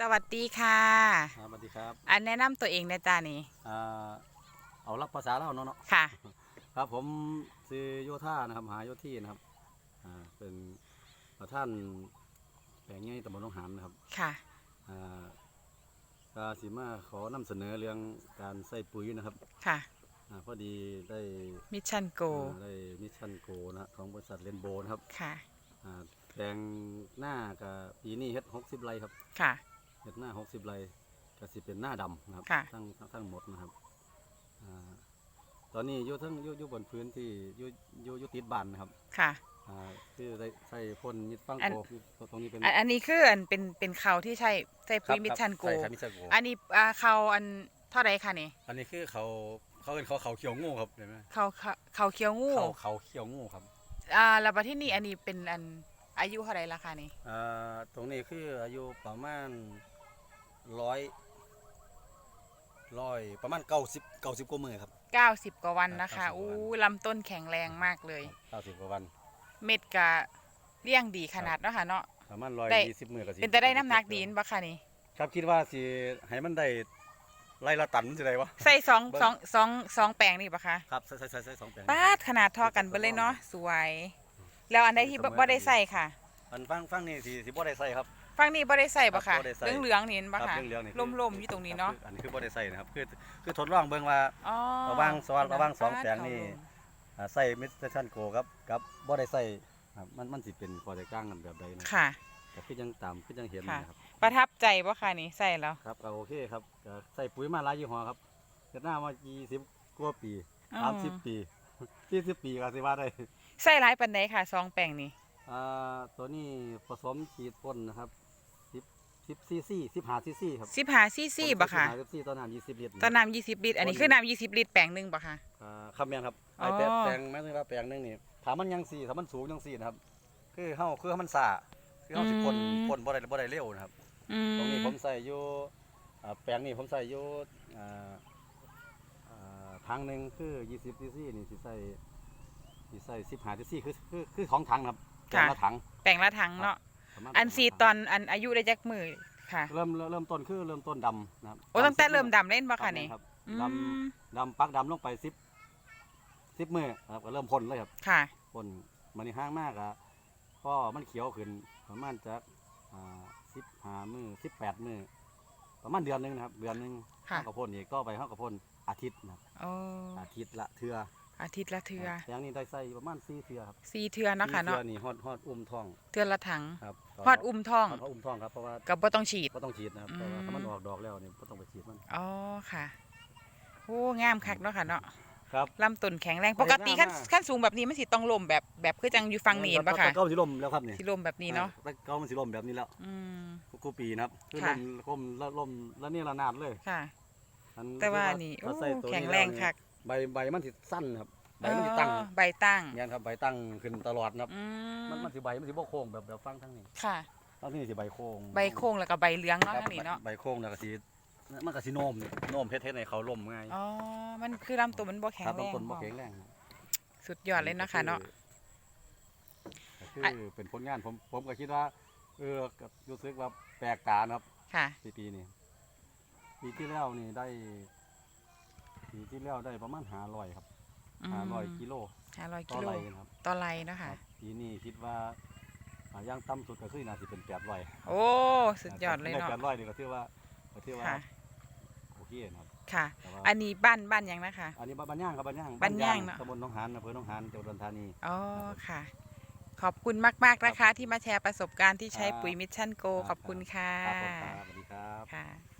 สวัสดีค่ะครับสวัสดีครับอันแนะนำตัวเองนะจ้านี่อ่าเอารักภาษาเราเนาะเนาะค่ะ ครับ ผมซื้อโยธานะครับหาโยที่นะครับอ่าเป็นประท่านแปลงใหญ่ตำบลหนองหานนะครับค่ะ อ่ากาสิมาขอนำเสนอเรื่องการใส่ปุ๋ยนะครับค่ะอาพอดีได้มิชชั่นโก อ่าได้มิชชั่นโกนะของบริษัทเรนโบนะครับค่ะ อ่าแปลงหน้ากับปีนี้เฮ็ดหกสิบไร่ครับ ค่ะ เฮ็ดหน้าหกสิบไร่ก็สิเป็นหน้าดำนะครับค่ะ ทั้งทั้งทั้งหมดนะครับอ่าตอนนี้อยู่ทั้งอยู่อยู่บนพื้นที่อยู่อยู่อยู่ติดบ้านนะครับค่ะ อ่าคือได้ใส่พ่นมิดฟังอัน โกคือตรงนี้เป็นอันอันนี้คืออันเป็นเป็นเขาที่ใช่ใช่ปุ๋ยครับมิชชั่นโก ใช่ครับมิชชั่นโกอันนี้อ่าเขาอันเท่าไรคะนี่อันนี้คือเขาเขาเป็นเขาเขาเขียวงูครับเห็นไหมเขาเขาเขาเคี้ยวงูเขาเขาเขียวงูครับอ่าแล้วประเทศนี้อันนี้เป็นอันอายุเท่าไรราคานี่อ่าตรงนี้คืออายุประมาณ ร้อยร้อยประมาณเก้าสิบเก้าสิบกว่ามือครับเก้าสิบกว่าวันนะคะ90กว่าวันอู้ลำต้นแข็งแรงมากเลย เก้าสิบกว่าวันเม็ดกะเลี้ยงดีขนาดเนาะค่ะเนาะ ประมาณร้อยได้ ยี่สิบมือกับเป็นแต่ได้น้ำหนักดีนบ่ค่ะนี่ครับคิดว่าสิให้มันได้ไล่ละตันมันจะได้วะใส่สองเบิ่งสองสองสองแปลงนี่ปะคะครับใส่ใส่ใส่ใส่สองแปลง ปาดขนาดเทอกันไปเลยเนาะสวย แล้วอันใดที่บ่บ่ได้ใส่ค่ะ อันฟังฟังนี่สิสิบ่ได้ใส่ครับฝั่งนี้บ่ได้ใส่ปะครัค่ะบบ่ได้ใส่ เหลืองเหลืองๆนี่เห็นปะครัค่ะบเหลืองๆนี่คือล่มๆอยู่ตรงนี้เนาะ ครับคืออันนี้คือบ่ได้ใส่นะครับ คือคือทดลองเบิ่งว่า อ๋อระหว่างสองระหว่างสองปดแปลงนี่ อ่าใส่มิสเตชันโกครับกับบ่ได้ใส่ครับมันมันสิเป็นข้อแตกต่างกันแบบใดนะค่ะ ก็คือยังตามคือยังเห็นค่ะ นะครับ ประทับใจปะค่ะนี่ใส่แล้วครับก็โอเคครับก็ใส่ปุ๋ยมาหลายยี่ห้อครับเฮ็ดหน้ามา20กว่าปีอืม30 ปี40ปีก็สิว่าได้ ใส่หลายปานใดค่ะสองแปลงนี่ อ่าตัวนี้ผสมฉีดพ่นนะครับ10 10ซีซี15ซีซีครับ15ซีซีปะค่ะ15ซีตอนนั้น20ลิตรตอนน้ำ20ลิตร อันนี้คือน้ำ20ลิตรแปลงหนึงปะค่ะ อ่าครับแม่นครับอ๋อไอ้แปลงแปลงแม้ว่าแปลงหนึงนี่ถามมันยังสี่ถ้ามันสูงยังสี่นะครับ คือเฮาคือเฮามันซ่าคือเฮาสิพ่นพ่นบ่ได้บ่ได้เร็วนะครับ อืมตรงนี้ผมใส่อยู่อ่าแปลงนี้ผมใส่อยู่อ่าอ่าถังหนึ่งคือ 20ซีซีนี่สิใส่สิใส่15ซีซีคือคือคือของถังครับ แปลงละถัง แปลงละถังเนาะประมาณอันซีตอนอันอายุได้จักมือค่ะเริ่มเริ่มเริ่มต้นคือเริ่มต้นดำนะครับโอ้ตั้งแต่เริ่มดำเล่นปะครัค่ะบนี่ครับอืดมำดำปักดำลงไป10 10มือครับก็เริ่มพ่นเลยครับค่ะ พ่นมันนี่ห้างมากอะก็มันเขียวขึ้นประมาณจากอ่า15มือ18มือประมาณเดือนหนึงนะครับ เดือนหนึงค่ะห้ากระพ่นนี่ก็ไปห้ากระพ่นอาทิตย์นะครับโอ้อาทิตย์ละเทือ อาทิตย์ละเทือครับอย่างนี้ได้ใส่ประมาณสี่เทือครับสี่เทือเนาะค่ะสี่เนาะเทือนี่ฮอดฮอดอุ้มท้องเทือละถังครับฮอดอุ้มท้องฮอดอุ้มท้องครับเพราะว่าก็บ่ต้องฉีดก็ต้องฉีดนะครับอืมเพราะว่าถ้ามันออกดอกแล้วนี่ก็ต้องไปฉีดมันอ๋อค่ะโอ้งามคักเนาะค่ะเนาะครับลำต้นแข็งแรงไปปกติหน้าขั้นมาขั้นสูงแบบนี้มันสิต้องลมแบบแบบคือจังอยู่ฟังนี่เห็นปะค่ะแต่เก้ามันสิลมแล้วครับนี่สิลมแบบนี้เนาะแต่เก้ามันสิลมแบบนี้แล้วอืมกูปีนะครับคือลค่ะมลมแล้วลมแล้วนี่ระนาดเลยค่ะอันแต่ว่านี่โอ้ถ้าใส่ตัวนี้แข็งแรงคัก ใบใบมันสิสั้นครับใบมันสิตั้งอ๋อใบตั้ง เนี่ยครับใบตั้งขึ้นตลอดนะครับ อืมันมมันสิใบมันสิบ่โค้งแบบแบบฟังทั้งนี้ค่ะ ทั้งนี้สิใบโค้งใบโค้งแล้วก็ใบเหลืองเนาะครับทางนี้เนาะ ใบโค้งแล้วก็สิมันก็สิโน้มนี่โน้มเฮ็ดเฮ็ดให้เขาล่มง่ายอ๋อ มันคือลำตัวมันบ่แข็งครับแรงบางคนบ่พอแข็งแรงสุดยอดเลยเนาะค่ะเนาะก็คือเป็นผลงานผมผมก็คิดว่า เออก็รู้สึกว่าแปลกตานะครับค่ะ ปีปีนี้ปีที่แล้วนี่ได้ ปีที่แล้วได้ประมาณ500ครับอืม500กิโลห้าร้อยต่กิอโลไร่นะครับต่อไรเนาะคค่ะรับปีนี้คิดว่าอ่าอย่างต่ำสุดก็คือน่าสิเป็น800โอ้สุดยอดเลยเนาะได้800นี่ก็ถือว่าก็ถือว่าค่ะโอเคนะครับค่ะแต่ว่าอันนี้บ้านบ้านยังนะคะอันนี้บ้านย่างครับบ้านย่างบ้านย่างเนอะตำบลหนองหานอำเภอหนองหานจังหวัดอุดรธานีอ๋อค่ะ ขอบคุณมาก ๆ นะคะ ที่มาแชร์ประสบการณ์ที่ใช้ครับปุ๋ยมิชชั่นโกครับขอบคุณค่ะครับผมครับสวัสดีครับค่ะ